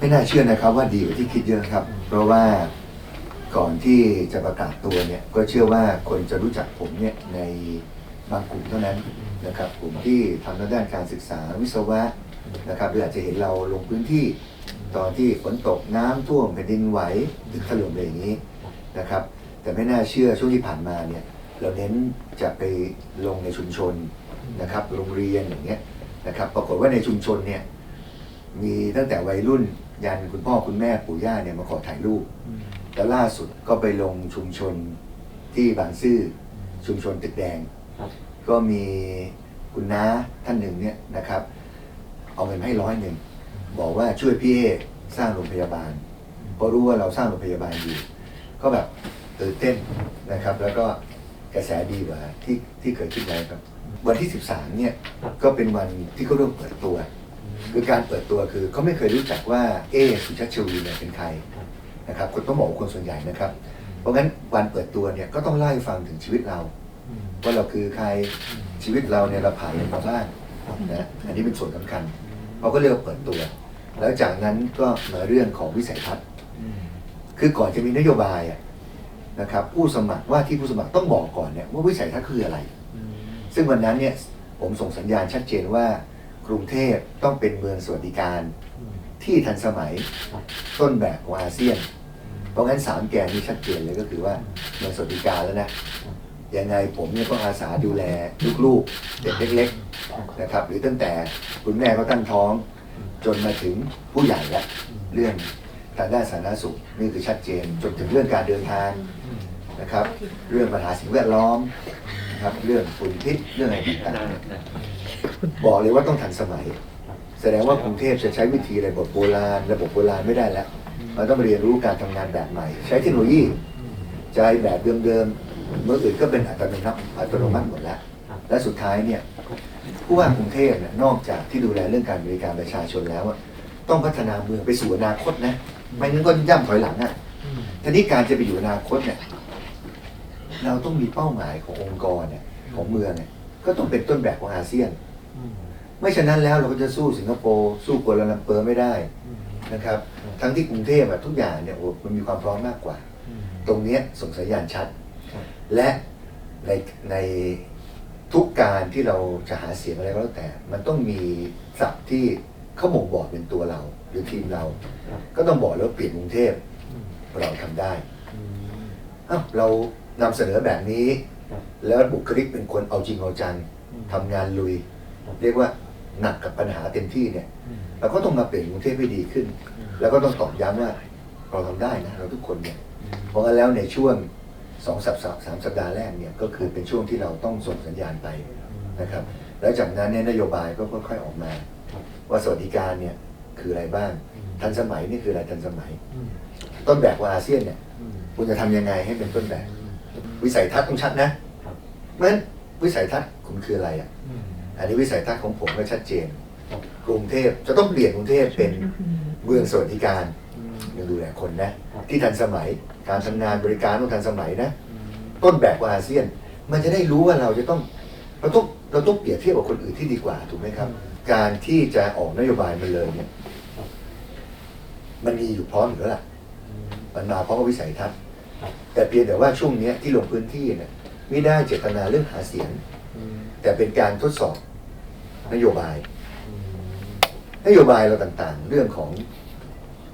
ไม่น่าเชื่อนะครับว่าดีกว่าที่คิดเยอะครับ เพราะว่าก่อนที่จะประกาศตัวเนี่ยก็เชื่อว่าคนจะรู้จักผมเนี่ยในบางกลุ่มเท่านั้นนะครับกลุ่มที่ทำทางด้านการศึกษาวิศวะนะครับหรืออาจจะเห็นเราลงพื้นที่ตอนที่ฝนตกน้ำท่วมแผ่นดินไหวตึกถล่มอะไรอย่างนี้นะครับ แต่ไม่น่าเชื่อช่วงที่ผ่านมาเนี่ยเราเน้นจะไปลงในชุมชนนะครับโรงเรียนอย่างเงี้ยนะครับปรากฏว่าในชุมชนเนี่ยมีตั้งแต่วัยรุ่น ยันคุณพ่อคุณแม่ปู่ย่าเนี่ยมาขอถ่ายรูป แล้วล่าสุดก็ไปลงชุมชนที่บางซื่อชุมชนตึกแดงครับก็มีคุณน้าท่านหนึ่งเนี่ยนะครับ เอาเงินมาให้ร้อยหนึ่งบอกว่าช่วยพี่เอสร้างโรงพยาบาลเพราะรู้ว่าเราสร้างโรงพยาบาลอยู่ ก็แบบตื่นเต้นนะครับ แล้วก็กระแสดีกว่าที่ที่เคยคิดไว้ครับ วันที่ 13เนี่ยครับก็เป็นวันที่เขาเริ่มเปิดตัว คือการเปิดตัวคือเขาไม่เคยรู้จักว่าเอสุชัชวีเนี่ยเป็นใครนะครับคนต้องบอกว่าคนส่วนใหญ่นะครับ เพราะงั้นวันเปิดตัวเนี่ยก็ต้องเล่าให้ฟังถึงชีวิตเราว่าเราคือใครชีวิตเราเนี่ยเราผ่านอะไรมาบ้างนะอันนี้เป็นส่วนสำคัญเขาก็เรียกว่าเปิดตัว แล้วจากนั้นก็มาเรื่องของวิสัยทัศน์คือก่อนจะมีนโยบายนะครับ ผู้สมัครว่าที่ผู้สมัครต้องบอกก่อนเนี่ยว่าวิสัยทัศน์คืออะไร ซึ่งวันนั้นเนี่ยผมส่งสัญญาณชัดเจนว่า กรุงเทพต้องเป็นเมืองสวัสดิการที่ทันสมัยครับต้นแบบของอาเซียน เพราะงั้นสามแกนนี้ชัดเจนเลยก็คือว่าเมืองสวัสดิการแล้วนะยังไงผมเนี่ยก็อาสาดูแลลูกๆ เด็กเล็กๆนะครับ หรือตั้งแต่คุณแม่เขาตั้งท้อง จนมาถึงผู้ใหญ่ละเรื่องทางด้านสาธารณสุขนี่คือชัดเจนจนถึงเรื่องการเดินทางนะครับ เรื่องปัญหาสิ่งแวดล้อมนะครับเรื่องฝุ่นพิษเรื่องอะไรต่างๆเนี่ย บอกเลยว่าต้องทันสมัย แสดงว่ากรุงเทพจะใช้วิธีระบบโบราณ ระบบโบราณไม่ได้แล้วมันต้องเรียนรู้การทำงานแบบใหม่ ใช้เทคโนโลยีใช้แบบเดิมๆเมื่ออื่นก็เป็นอัตโนมัติอัตโนมัติหมดแล้ว และสุดท้ายเนี่ยผู้ว่ากรุงเทพเนี่ยนอกจากที่ดูแลเรื่องการบริการประชาชนแล้วต้องพัฒนาเมืองไปสู่อนาคตนะไม่งั้นก็ย่ำถอยหลังอะทีนี้การจะไปอยู่อนาคตเนี่ยเราต้องมีเป้าหมายขององค์กรเนี่ยของเมืองเนี่ยก็ต้องเป็นต้นแบบของอาเซียน ไม่ฉะนั้นแล้วเราก็จะสู้สิงคโปร์สู้กัวลาลัมเปอร์ไม่ได้นะครับ ทั้งที่กรุงเทพอะทุกอย่างเนี่ยโอ้มันมีความพร้อมมากกว่า ตรงเนี้ยส่งสัญญาณชัดครับและในในทุกการที่เราจะหาเสียงอะไรก็แล้วแต่ มันต้องมีศัพท์ที่เขาบ่งบอกเป็นตัวเรา หรือทีมเราครับก็ต้องบอกแล้วาเปลี่ยนกรุงเทพเราทำได้อ้าวเรานำเสนอแบบนี้ครับแล้วบุคลิกเป็นคนเอาจริงเอาจังทำงานลุย เรียกว่าหนักกับปัญหาเต็มที่เนี่ยเราก็ต้องมาเปลี่ยนกรุงเทพให้ดีขึ้น แล้วก็ต้องตอกย้ำว่าเราทำได้นะเราทุกคนเนี่ยเพราะงั้นแล้วในช่วงสองสัปดาห์สามสัปดาห์แรกเนี่ยก็คือเป็นช่วงที่เราต้องส่งสัญญาณไปนะครับ แล้วจากนั้นเนี่ยนโยบายก็ค่อยๆออกมาครับว่าสวัสดิการเนี่ยคืออะไรบ้างทันสมัยนี่คืออะไรทันสมัย ต้นแบบของอาเซียนเนี่ยคุณจะทำยังไงให้เป็นต้นแบบ วิสัยทัศน์ต้องชัดนะครับเพราะฉะนั้นวิสัยทัศน์คุณคืออะไรอะ อันนี้วิสัยทัศน์ของผมก็ชัดเจนครับกรุงเทพจะต้องเปลี่ยนกรุงเทพเป็นเมืองสวัสดิการยังดูแลคนนะครับที่ทันสมัยการทำงานบริการต้องทันสมัยนะ ต้นแบบของอาเซียน มันจะได้รู้ว่าเราจะต้องเราต้องเราต้องเปรียบเทียบกับคนอื่นที่ดีกว่าถูกไหมครับ การที่จะออกนโยบายมาเลยเนี่ยครับมันมีอยู่พร้อมอยู่แล้วล่ะมันมาพร้อมกับวิสัยทัศน์ครับแต่เพียงแต่ว่าช่วงเนี้ยที่ลงพื้นที่เนี่ยไม่ได้เจตนาเรื่องหาเสียง แต่เป็นการทดสอบ นโยบาย นโยบายเราต่างๆ เรื่องของ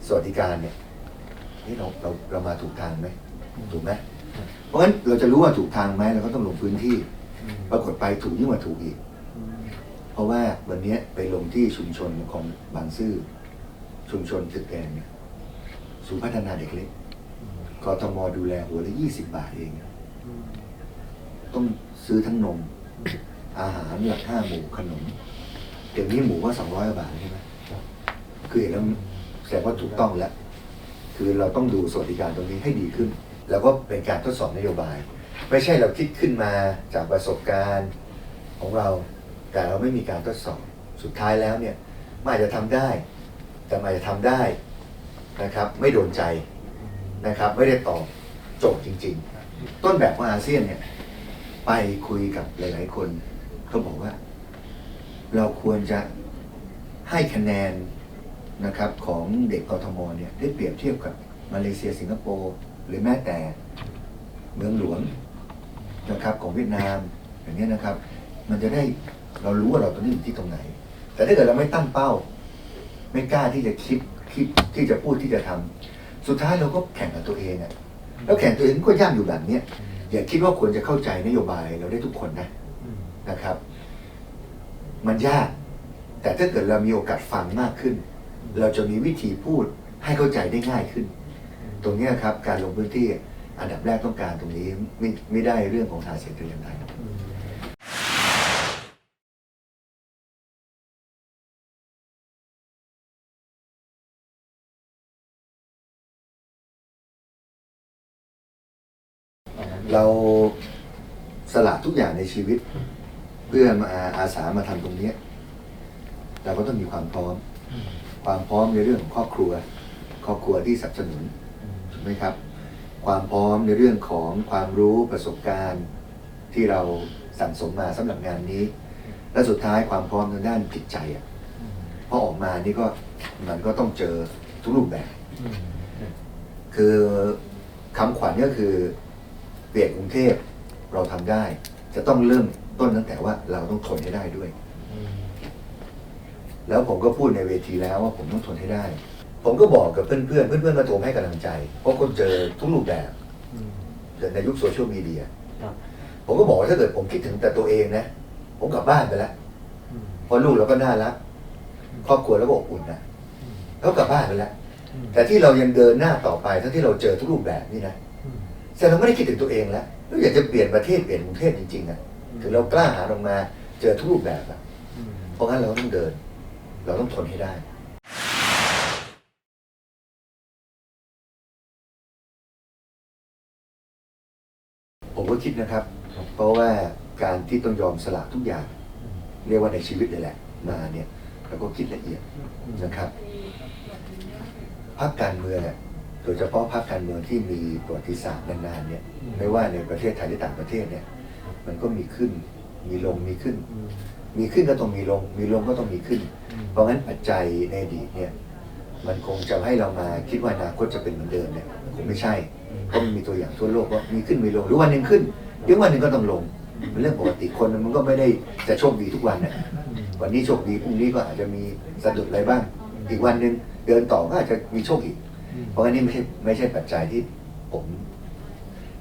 สวัสดิการเนี่ยนี่เราเราเรามาถูกทางไหมถูกไหมเพราะฉะนั้นเราจะรู้ว่าถูกทางไหมเราก็ต้องลงพื้นที่ ปรากฏไปถูกยิ่งกว่าถูกอีก เพราะว่าวันนี้ไปลงที่ชุมชนของบางซื่อชุมชนตึกแดงเนี่ยศูนย์พัฒนาเด็กเล็กกทมดูแลหัวละยี่สิบบาทเอง ต้องซื้อทั้งนม อาหารหลักห้าหมูขนมเดี๋ยวนี้หมูว่าสองร้อยบาทใช่ไหมคือเห็นแล้วแสดงว่าถูกต้องแล้ว คือเราต้องดูสวัสดิการตรงนี้ให้ดีขึ้น แล้วก็เป็นการทดสอบนโยบาย ไม่ใช่เราคิดขึ้นมาจากประสบการณ์ของเรา แต่เราไม่มีการทดสอบ สุดท้ายแล้วเนี่ยมันอาจจะทำได้ แต่มันอาจจะทำได้นะครับ ไม่โดนใจนะครับ ไม่ได้ตอบโจทย์จริง ๆ ต้นแบบของอาเซียนเนี่ยไปคุยกับหลาย ๆ คน เขาบอกว่า เราควรจะให้คะแนนนะครับของเด็กกทมเนี่ยได้เปรียบเทียบกับมาเลเซียสิงคโปร์หรือแม้แต่เมืองหลวงนะครับของเวียดนามอย่างนี้ยนะครับ มันจะได้เรารู้ว่าเราตอนนี้อยู่ที่ตรงไหน แต่ถ้าเกิดเราไม่ตั้งเป้า ไม่กล้าที่จะคิดคิดที่จะพูดที่จะทำสุดท้ายเราก็แข่งกับตัวเองอะแล้วแข่งตัวเองก็ย่ำอยู่แบบเนี้ยอย่าคิดว่าควรจะเข้าใจนโยบายเราได้ทุกคนนะ นะครับ มันยาก แต่ถ้าเกิดเรามีโอกาสฟังมากขึ้น เราจะมีวิธีพูดให้เข้าใจได้ง่ายขึ้น ตรงนี้ครับ การลงพื้นที่อันดับแรกต้องการตรงนี้ไม่ไม่ได้เรื่องของหาเสียงแต่อย่างใดเราสละทุกอย่างในชีวิต พื่อมาอาสามาทำตรงเนี้ยเราก็ต้องมีความพร้อม ความพร้อมในเรื่องของครอบครัว ครอบครัวที่สนับสนุนถูกไหมครับ ความพร้อมในเรื่องของความรู้ประสบการณ์ที่เราสั่งสมมาสำหรับงานนี้ และสุดท้ายความพร้อมทางด้านจิตใจอะพอออกมานี่ก็มันก็ต้องเจอทุกรูปแบบ คือคำขวัญก็คือเปลี่ยนกรุงเทพเราทำได้ จะต้องเริ่ม ต้นตั้งแต่ว่าเราต้องทนให้ได้ด้วย แล้วผมก็พูดในเวทีแล้วว่าผมต้องทนให้ได้ ผมก็บอกกับเพื่อนๆเพื่อนๆมาโทรให้กำลังใจ เพราะคนเจอทุกรูปแบบเกิดในยุคโซเชียลมีเดียครับผมก็บอกว่าถ้าเกิดผมคิดถึงแต่ตัวเองนะ ผมกลับบ้านไปแล้วเพราะลูกเราก็น่ารักครอบครัวเราก็อบอุ่นนะเขากลับบ้านไปแล้วแต่ที่เรายังเดินหน้าต่อไป ทั้งที่เราเจอทุกรูปแบบนี่นะแสดงเราไม่ได้คิดถึงตัวเองแล้วเราอยากจะเปลี่ยนประเทศเปลี่ยนกรุงเทพจริงๆนะ ถึงเรากล้าหาญออกมาเจอทุกรูปแบบอะเพราะงั้นเราต้องเดิน เราต้องทนให้ได้ผมก็คิดนะครับ เพราะว่าการที่ต้องยอมสละทุกอย่าง เรียกว่าในชีวิตเลยแหละมาเนี่ยเราก็คิดละเอียดนะครับพรรคการเมืองอะโดยเฉพาะพรรคการเมืองที่มีประวัติศาสตร์นานๆเนี่ยไม่ว่าในประเทศไทยหรือต่างประเทศเนี่ย มันก็มีขึ้น มีลงมีขึ้น มีขึ้นก็ต้องมีลง มีลงก็ต้องมีขึ้น เพราะงั้นปัจจัยในอดีตเนี่ย มันคงจะให้เรามาคิดว่าอนาคตจะเป็นเหมือนเดิมเนี่ยคงไม่ใช่เพราะมันมีตัวอย่างทั่วโลกว่ามีขึ้นมีลงหรือวันหนึ่งขึ้นเดี๋ยววันหนึ่งก็ต้องลงเป็นเรื่องปกติคนมันก็ไม่ได้จะโชคดีทุกวันเนี่ยวันนี้โชคดีพรุ่งนี้ก็อาจจะมีสะดุดอะไรบ้าง อีกวันหนึ่งเดินต่อก็อาจจะมีโชคอีก เพราะงั้นนี่ไม่ใช่ไม่ใช่ปัจจัยที่ผม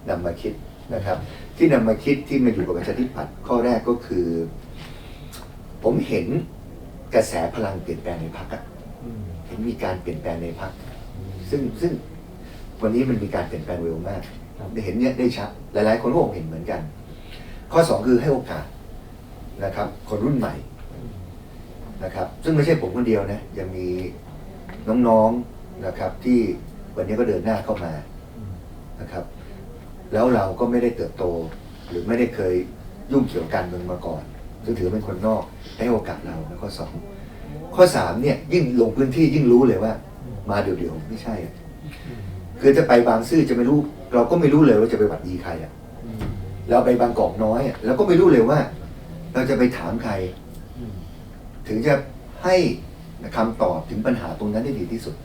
นำมาคิด นะครับ ที่นำมาคิดที่มาอยู่กับประชาธิปัตย์ข้อแรกก็คือ ผมเห็นกระแสพลังเปลี่ยนแปลงในพรรคอะเห็นมีการเปลี่ยนแปลงในพรรคซึ่งซึ่งวันนี้มันมีการเปลี่ยนแปลงเร็วมากครับได้เห็นเนี่ยได้ชัดหลาย ๆ คนก็คงเห็นเหมือนกัน ข้อสองคือให้โอกาสนะครับ คนรุ่นใหม่นะครับ ซึ่งไม่ใช่ผมคนเดียวนะยังมีน้องๆนะครับ ที่วันนี้ก็เดินหน้าเข้ามานะครับ แล้วเราก็ไม่ได้เติบโต หรือไม่ได้เคยยุ่งเกี่ยวกับการเมืองมาก่อนถือเป็นคนนอกให้โอกาสเราแล้วข้อสองข้อสามเนี่ยยิ่งลงพื้นที่ยิ่งรู้เลยว่า มาเดี๋ยวๆไม่ใช่อะคือจะไปบางซื่อจะไม่รู้ เราก็ไม่รู้เลยว่าจะไปหวัดดีใครอะเราไปบางกอกน้อยอะเราก็ไม่รู้เลยว่า เราจะไปถามใคร ถึงจะให้คำตอบถึงปัญหาตรงนั้นได้ดีที่สุด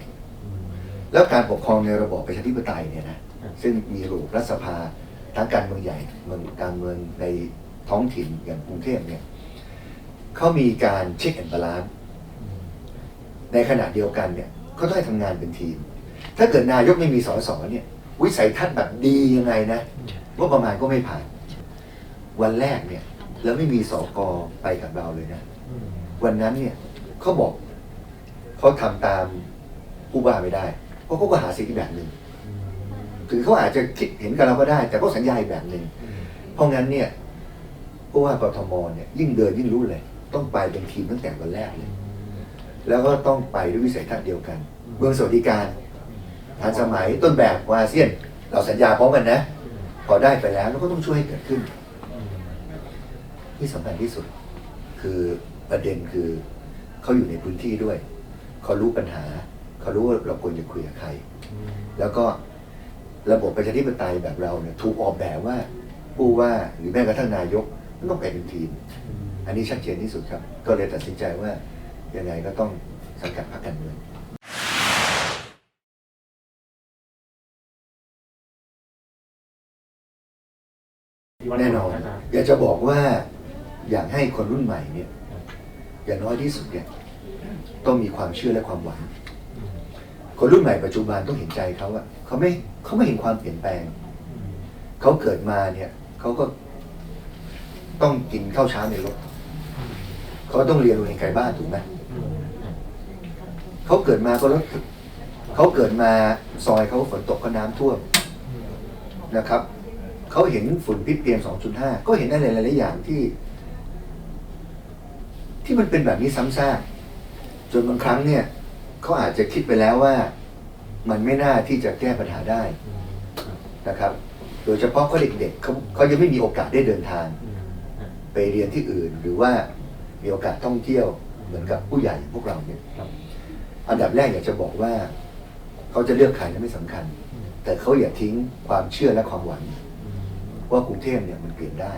แล้วการปกครองในระบอบประชาธิปไตยเนี่ยนะ ซึ่งมีระบบรัฐสภาทั้งการเมืองใหญ่เมืองการเมืองในท้องถิ่นอย่างกรุงเทพเนี่ยเขามีการเช็คแอนด์บาลานซ์ในขณะเดียวกันเนี่ยก็ต้องให้ทำงานเป็นทีม ถ้าเกิดนายกไม่มีสอสอเนี่ย วิสัยทัศน์แบบดียังไงนะว่าประมาณก็ไม่ผ่าน วันแรกเนี่ยแล้วไม่มีสอกไปกับเราเลยนะวันนั้นเนี่ยเขาบอกเขาทำตามผู้ว่าไม่ได้เพราะเขาก็หาสิ่งอีกแบบหนึ่ง ถึงเขาอาจจะคิดเห็นกับเราก็ได้ แต่ก็สัญญาอีกแบบหนึ่งเพราะงั้นเนี่ยผู้ว่ากทมเนี่ยยิ่งเดินยิ่งรู้เลย ต้องไปเป็นทีมตั้งแต่วันแรกเลยแล้วก็ต้องไปด้วยวิสัยทัศน์เดียวกัน เมืองสวัสดิการทันสมัยต้นแบบของอาเซียน เราสัญญาพร้อมกันนะพอได้ไปแล้วเราก็ต้องช่วยให้เกิดขึ้น ที่สำคัญที่สุด คือประเด็นคือเขาอยู่ในพื้นที่ด้วยเขารู้ปัญหาเขารู้ว่าเราควรจะคุยกับใคร แล้วก็ ระบบประชาธิปไตยแบบเราเนี่ยถูกออกแบบว่าผู้ว่าหรือแม้กระทั่งนายกต้องเป็นทีม อันนี้ชัดเจนที่สุดครับ ก็เลยตัดสินใจว่ายังไงก็ต้องสังกัดพรรคการเมืองแน่นอนอยากจะบอกว่าอยากให้คนรุ่นใหม่เนี่ยอย่างน้อยที่สุดเนี่ยต้องมีความเชื่อและความหวัง คนรุ่นใหม่ปัจจุบันต้องเห็นใจเขาอะเขาไม่เขาไม่เห็นความเปลี่ยนแปลง เขาเกิดมาเนี่ยเขาก็ต้องกินข้าวเช้าในรถเขาต้องเรียนรงเรียนไกลบ้านถูกไหมเขาเกิดมาก็รถเขาเกิดมาซอยเขาฝนตกก็น้ำท่วมอืมนะครับเขาเห็นฝุ่นพิษเพียง2.5 ก็เห็นอะไรหลายๆอย่างที่ ที่มันเป็นแบบนี้ซ้ำซากจนบางครั้งเนี่ย เขาอาจจะคิดไปแล้วว่ามันไม่น่าที่จะแก้ปัญหาได้นะครับ โดยเฉพาะเขาเด็กๆเขาเขายังไม่มีโอกาสได้เดินทาง ไปเรียนที่อื่นหรือว่ามีโอกาสท่องเที่ยวเหมือนกับผู้ใหญ่พวกเราเนี่ยอันดับแรกอยากจะบอกว่า เขาจะเลือกใครนั้นไม่สำคัญ แต่เขาอย่าทิ้งความเชื่อและความหวังว่ากรุงเทพเนี่ยมันเปลี่ยนได้